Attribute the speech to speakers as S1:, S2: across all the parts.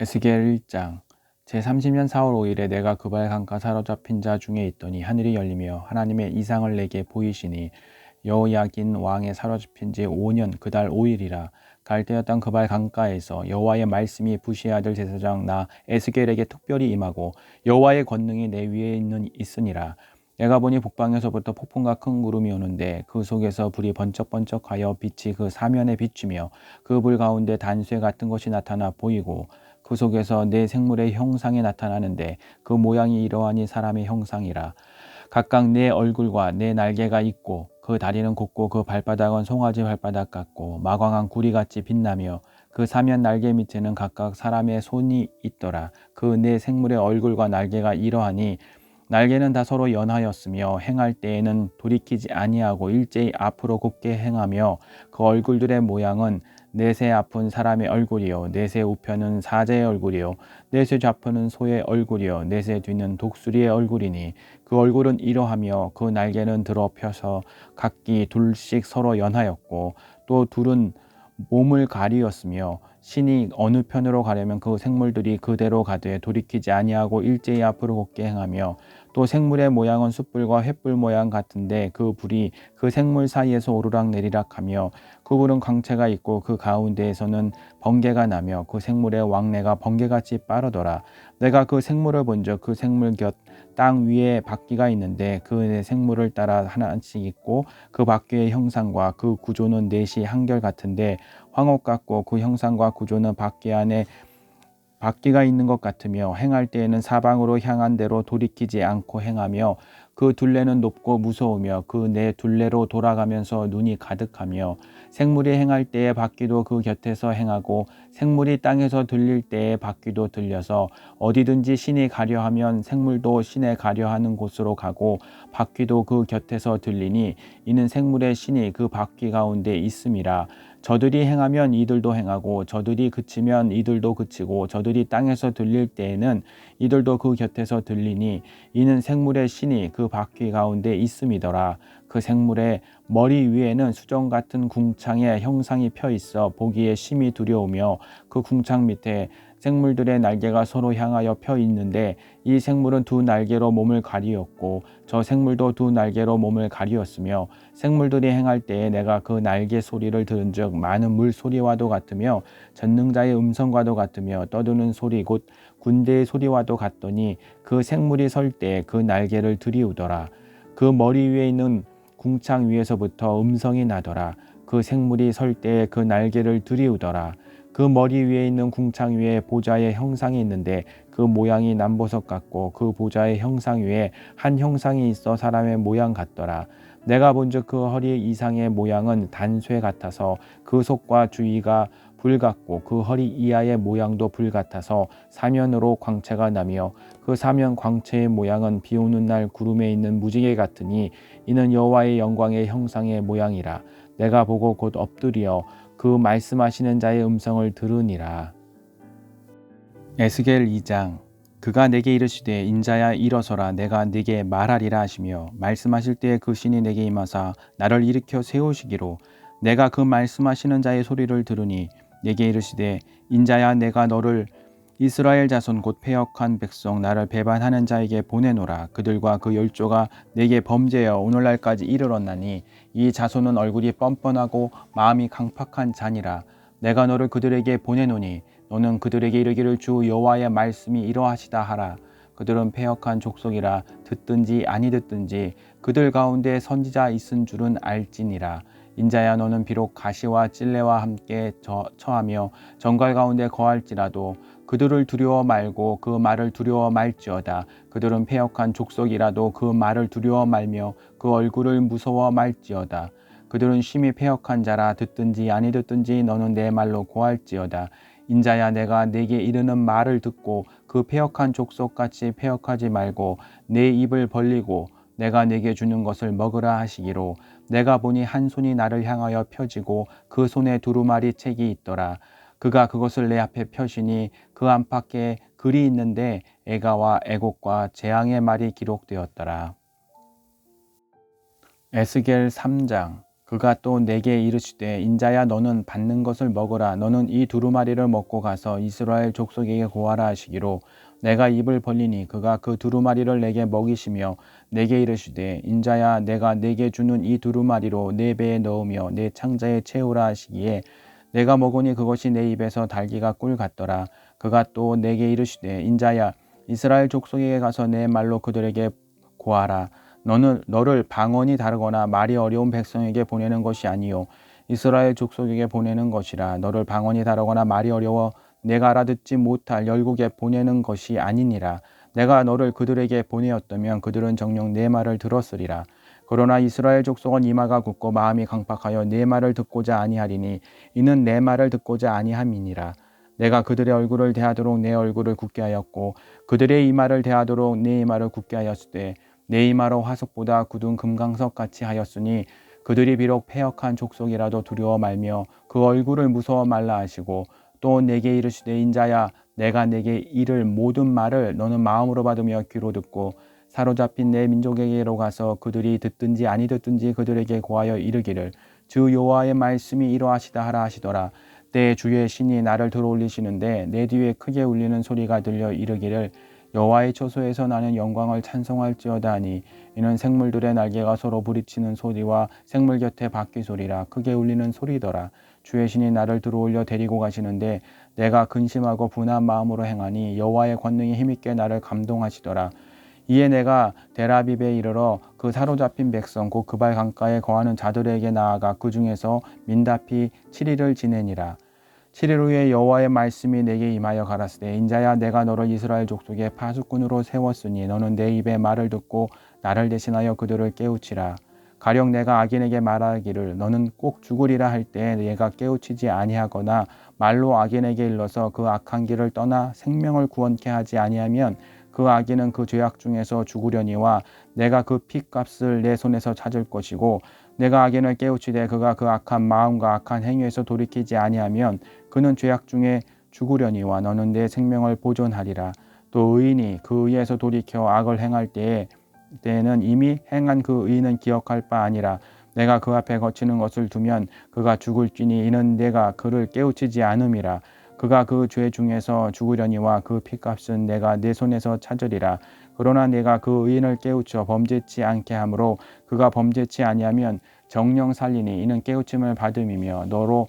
S1: 에스겔 1장. 제30년 4월 5일에 내가 그발 강가 사로잡힌 자 중에 있더니 하늘이 열리며 하나님의 이상을 내게 보이시니 여호야긴 왕에 사로잡힌 지 5년 그달 5일이라. 갈대어 땅 그발 강가에서 여호와의 말씀이 부시의 아들 제사장 나 에스겔에게 특별히 임하고 여호와의 권능이 내 위에 있는 있으니라. 내가 보니 북방에서부터 폭풍과 큰 구름이 오는데 그 속에서 불이 번쩍번쩍하여 빛이 그 사면에 비추며 그 불 가운데 단쇠 같은 것이 나타나 보이고 그 속에서 내 생물의 형상이 나타나는데 그 모양이 이러하니 사람의 형상이라. 각각 내 얼굴과 내 날개가 있고 그 다리는 곱고 그 발바닥은 송아지 발바닥 같고 마광한 구리같이 빛나며 그 사면 날개 밑에는 각각 사람의 손이 있더라. 그 내 생물의 얼굴과 날개가 이러하니 날개는 다 서로 연하였으며 행할 때에는 돌이키지 아니하고 일제히 앞으로 곱게 행하며 그 얼굴들의 모양은 넷의 앞은 사람의 얼굴이요. 넷의 우편은 사자의 얼굴이요. 넷의 좌편은 소의 얼굴이요. 넷의 뒤는 독수리의 얼굴이니 그 얼굴은 이러하며 그 날개는 들어 펴서 각기 둘씩 서로 연하였고 또 둘은 몸을 가리었으며 신이 어느 편으로 가려면 그 생물들이 그대로 가되 돌이키지 아니하고 일제히 앞으로 곱게 행하며 또 생물의 모양은 숯불과 횃불 모양 같은데 그 불이 그 생물 사이에서 오르락 내리락 하며 그 불은 광채가 있고 그 가운데에서는 번개가 나며 그 생물의 왕래가 번개같이 빠르더라. 내가 그 생물을 본즉 그 생물 곁 땅 위에 바퀴가 있는데 그 생물을 따라 하나씩 있고 그 바퀴의 형상과 그 구조는 넷이 한결 같은데 황옥 같고 그 형상과 구조는 바퀴 안에 바퀴가 있는 것 같으며 행할 때에는 사방으로 향한 대로 돌이키지 않고 행하며 그 둘레는 높고 무서우며 그 내 둘레로 돌아가면서 눈이 가득하며 생물이 행할 때에 바퀴도 그 곁에서 행하고 생물이 땅에서 들릴 때에 바퀴도 들려서 어디든지 신이 가려 하면 생물도 신에 가려 하는 곳으로 가고 바퀴도 그 곁에서 들리니 이는 생물의 신이 그 바퀴 가운데 있음이라 저들이 행하면 이들도 행하고 저들이 그치면 이들도 그치고 저들이 땅에서 들릴 때에는 이들도 그 곁에서 들리니 이는 생물의 신이 그 바퀴 가운데 있음이더라. 그 생물의 머리 위에는 수정 같은 궁창의 형상이 펴 있어 보기에 심히 두려우며 그 궁창 밑에 생물들의 날개가 서로 향하여 펴 있는데 이 생물은 두 날개로 몸을 가리었고 저 생물도 두 날개로 몸을 가리었으며 생물들이 행할 때에 내가 그 날개 소리를 들은즉 많은 물 소리와도 같으며 전능자의 음성과도 같으며 떠드는 소리 곧 군대의 소리와도 같더니 그 생물이 설 때 그 날개를 들이우더라. 그 머리 위에 있는 궁창 위에서부터 음성이 나더라. 그 생물이 설 때 그 날개를 들이우더라 그 머리 위에 있는 궁창 위에 보좌의 형상이 있는데 그 모양이 남보석 같고 그 보좌의 형상 위에 한 형상이 있어 사람의 모양 같더라. 내가 본즉 그 허리 이상의 모양은 단쇠 같아서 그 속과 주위가 불 같고 그 허리 이하의 모양도 불 같아서 사면으로 광채가 나며 그 사면 광채의 모양은 비 오는 날 구름에 있는 무지개 같으니 이는 여호와의 영광의 형상의 모양이라 내가 보고 곧 엎드려 그 말씀하시는 자의 음성을 들으니라. 에스겔 2장 그가 내게 이르시되 인자야 일어서라 내가 네게 말하리라 하시며 말씀하실 때에 그 신이 내게 임하사 나를 일으켜 세우시기로 내가 그 말씀하시는 자의 소리를 들으니 내게 이르시되 인자야 내가 너를 이스라엘 자손 곧 패역한 백성 나를 배반하는 자에게 보내노라. 그들과 그 열조가 내게 범죄여 오늘날까지 이르렀나니 이 자손은 얼굴이 뻔뻔하고 마음이 강팍한 자니라. 내가 너를 그들에게 보내노니 너는 그들에게 이르기를 주 여호와의 말씀이 이러하시다 하라. 그들은 패역한 족속이라 듣든지 아니 듣든지 그들 가운데 선지자 있은 줄은 알지니라. 인자야 너는 비록 가시와 찔레와 함께 처하며 정갈 가운데 거할지라도 그들을 두려워 말고 그 말을 두려워 말지어다. 그들은 패역한 족속이라도 그 말을 두려워 말며 그 얼굴을 무서워 말지어다. 그들은 심히 패역한 자라 듣든지 아니 듣든지 너는 내 말로 고할지어다. 인자야 내가 내게 이르는 말을 듣고 그 패역한 족속같이 패역하지 말고 내 입을 벌리고 내가 내게 주는 것을 먹으라 하시기로 내가 보니 한 손이 나를 향하여 펴지고 그 손에 두루마리 책이 있더라. 그가 그것을 내 앞에 펴시니 그 안팎에 글이 있는데 애가와 애곡과 재앙의 말이 기록되었더라. 에스겔 3장 그가 또 내게 이르시되 인자야 너는 받는 것을 먹으라 너는 이 두루마리를 먹고 가서 이스라엘 족속에게 고하라 하시기로 내가 입을 벌리니 그가 그 두루마리를 내게 먹이시며 내게 이르시되 인자야 내가 내게 주는 이 두루마리로 내 배에 넣으며 내 창자에 채우라 하시기에 내가 먹으니 그것이 내 입에서 달기가 꿀 같더라 그가 또 내게 이르시되 인자야 이스라엘 족속에게 가서 내 말로 그들에게 고하라. 너는 너를 방언이 다르거나 말이 어려운 백성에게 보내는 것이 아니요. 이스라엘 족속에게 보내는 것이라. 너를 방언이 다르거나 말이 어려워 내가 알아듣지 못할 열국에 보내는 것이 아니니라. 내가 너를 그들에게 보내었다면 그들은 정녕 내 말을 들었으리라. 그러나 이스라엘 족속은 이마가 굳고 마음이 강팍하여 내 말을 듣고자 아니하리니 이는 내 말을 듣고자 아니함이니라 내가 그들의 얼굴을 대하도록 내 얼굴을 굳게 하였고 그들의 이마를 대하도록 내 이마를 굳게 하였으되 내 이마로 화석보다 굳은 금강석 같이 하였으니 그들이 비록 패역한 족속이라도 두려워 말며 그 얼굴을 무서워 말라 하시고 또 내게 이르시되 인자야 내가 내게 이를 모든 말을 너는 마음으로 받으며 귀로 듣고 사로잡힌 내 민족에게로 가서 그들이 듣든지 아니 듣든지 그들에게 고하여 이르기를 주 여호와의 말씀이 이러하시다 하라 하시더라 때 주의 신이 나를 들어올리시는데 내 뒤에 크게 울리는 소리가 들려 이르기를 여호와의 초소에서 나는 영광을 찬송할지어다 하니 이는 생물들의 날개가 서로 부딪히는 소리와 생물 곁에 바퀴 소리라 크게 울리는 소리더라. 주의 신이 나를 들어올려 데리고 가시는데 내가 근심하고 분한 마음으로 행하니 여호와의 권능이 힘있게 나를 감동하시더라 이에 내가 데라비베에 이르러 그 사로잡힌 백성 곧 그발 강가에 거하는 자들에게 나아가 그 중에서 민다피 7일을 지내니라. 7일 후에 여호와의 말씀이 내게 임하여 가라스되 인자야 내가 너를 이스라엘 족속의 파수꾼으로 세웠으니 너는 내 입의 말을 듣고 나를 대신하여 그들을 깨우치라. 가령 내가 악인에게 말하기를 너는 꼭 죽으리라 할때 얘가 깨우치지 아니하거나 말로 악인에게 일러서 그 악한 길을 떠나 생명을 구원케 하지 아니하면 그 악인은 그 죄악 중에서 죽으려니와 내가 그 피값을 내 손에서 찾을 것이고 내가 악인을 깨우치되 그가 그 악한 마음과 악한 행위에서 돌이키지 아니하면 그는 죄악 중에 죽으려니와 너는 내 생명을 보존하리라. 또 의인이 그 의에서 돌이켜 악을 행할 때에 때에는 이미 행한 그 의인은 기억할 바 아니라 내가 그 앞에 거치는 것을 두면 그가 죽을지니 이는 내가 그를 깨우치지 않음이라. 그가 그 죄 중에서 죽으려니와 그 피값은 내가 내 손에서 찾으리라. 그러나 내가 그 의인을 깨우쳐 범죄치 않게 하므로 그가 범죄치 아니하면 정령 살리니 이는 깨우침을 받음이며 너로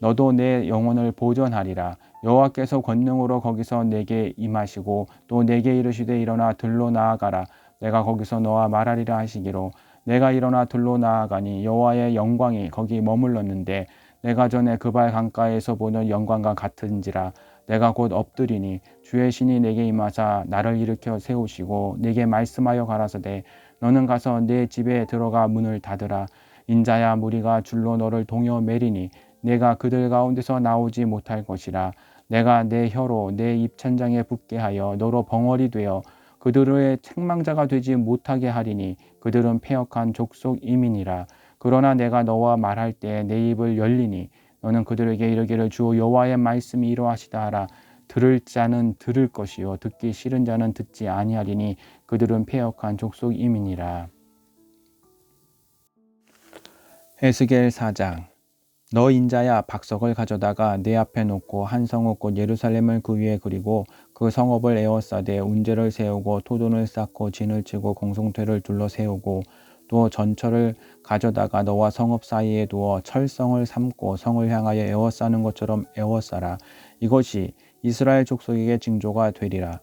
S1: 너도 내 영혼을 보존하리라. 여호와께서 권능으로 거기서 내게 임하시고 또 내게 이르시되 일어나 들로 나아가라. 내가 거기서 너와 말하리라 하시기로 내가 일어나 들로 나아가니 여호와의 영광이 거기 머물렀는데 내가 전에 그발 강가에서 보는 영광과 같은지라 내가 곧 엎드리니 주의 신이 내게 임하사 나를 일으켜 세우시고 내게 말씀하여 가라사대 너는 가서 내 집에 들어가 문을 닫으라. 인자야 무리가 줄로 너를 동여 매리니 내가 그들 가운데서 나오지 못할 것이라. 내가 내 혀로 내 입천장에 붙게 하여 너로 벙어리 되어 그들의 책망자가 되지 못하게 하리니 그들은 폐역한 족속 이민이라 그러나 내가 너와 말할 때 내 입을 열리니 너는 그들에게 이르기를 주 여호와의 말씀이 이러하시다 하라. 들을 자는 들을 것이요 듣기 싫은 자는 듣지 아니하리니 그들은 폐역한 족속 이민이라. 에스겔 4장. 너 인자야 박석을 가져다가 내 앞에 놓고 한 성읍 곧 예루살렘을 그 위에 그리고 그 성읍을 에워싸되 운제를 세우고 토돈을 쌓고 진을 치고 공성퇴를 둘러 세우고 또 전철을 가져다가 너와 성읍 사이에 두어 철성을 삼고 성을 향하여 에워싸는 것처럼 에워싸라. 이것이 이스라엘 족속에게 징조가 되리라.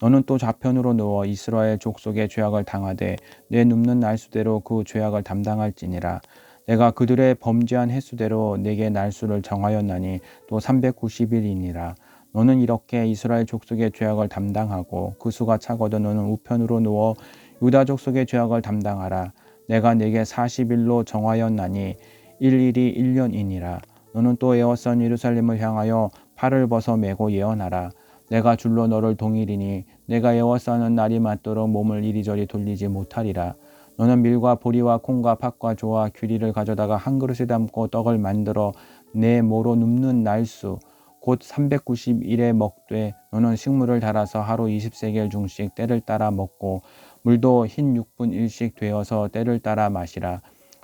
S1: 너는 또 좌편으로 누워 이스라엘 족속의 죄악을 당하되 내 눕는 날수대로 그 죄악을 담당할지니라. 내가 그들의 범죄한 횟수대로 내게 날수를 정하였나니 또 390일이니라. 너는 이렇게 이스라엘 족속의 죄악을 담당하고 그 수가 차거든 너는 우편으로 누워 유다 족 속의 죄악을 담당하라. 내가 내게 40일로 정하였나니 일일이 1년이니라. 너는 또 에워싼 예루살렘을 향하여 팔을 벗어 메고 예언하라. 내가 줄로 너를 동일이니 내가 에워싸는 날이 맞도록 몸을 이리저리 돌리지 못하리라. 너는 밀과 보리와 콩과 팥과 조와 규리를 가져다가 한 그릇에 담고 떡을 만들어 내 모로 눕는 날수 곧 390일에 먹되 너는 식물을 달아서 하루 20세겔 중씩 때를 따라 먹고 물도 흰 육분 일씩 되어서 때를 따라 마시라.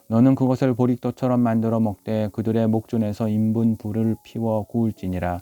S1: 너는 그것을 보리떡처럼 만들어 먹되 그들의 목전에서 인분 불을 피워 구울지니라.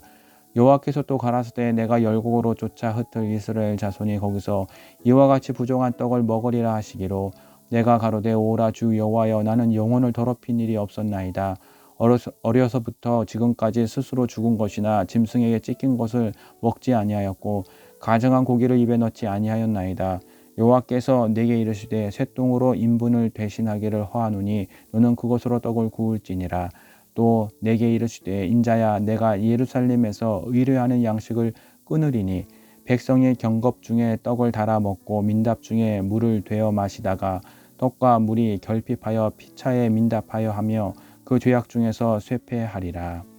S1: 여호와께서 또 가라사대 내가 열국으로 쫓아 흩을 이스라엘 자손이 거기서 이와 같이 부정한 떡을 먹으리라 하시기로. 내가 가로되 오라 주 여호와여 나는 영혼을 더럽힌 일이 없었나이다 어려서, 어려서부터 지금까지 스스로 죽은 것이나 짐승에게 찢긴 것을 먹지 아니하였고 가정한 고기를 입에 넣지 아니하였나이다. 여호와께서 내게 이르시되 쇠똥으로 인분을 대신하기를 허하노니 너는 그것으로 떡을 구울지니라. 또 내게 이르시되 인자야 내가 예루살렘에서 의뢰하는 양식을 끊으리니 백성의 경겁 중에 떡을 달아 먹고 민답 중에 물을 되어 마시다가 떡과 물이 결핍하여 피차에 민답하여 하며 그 죄악 중에서 쇠폐하리라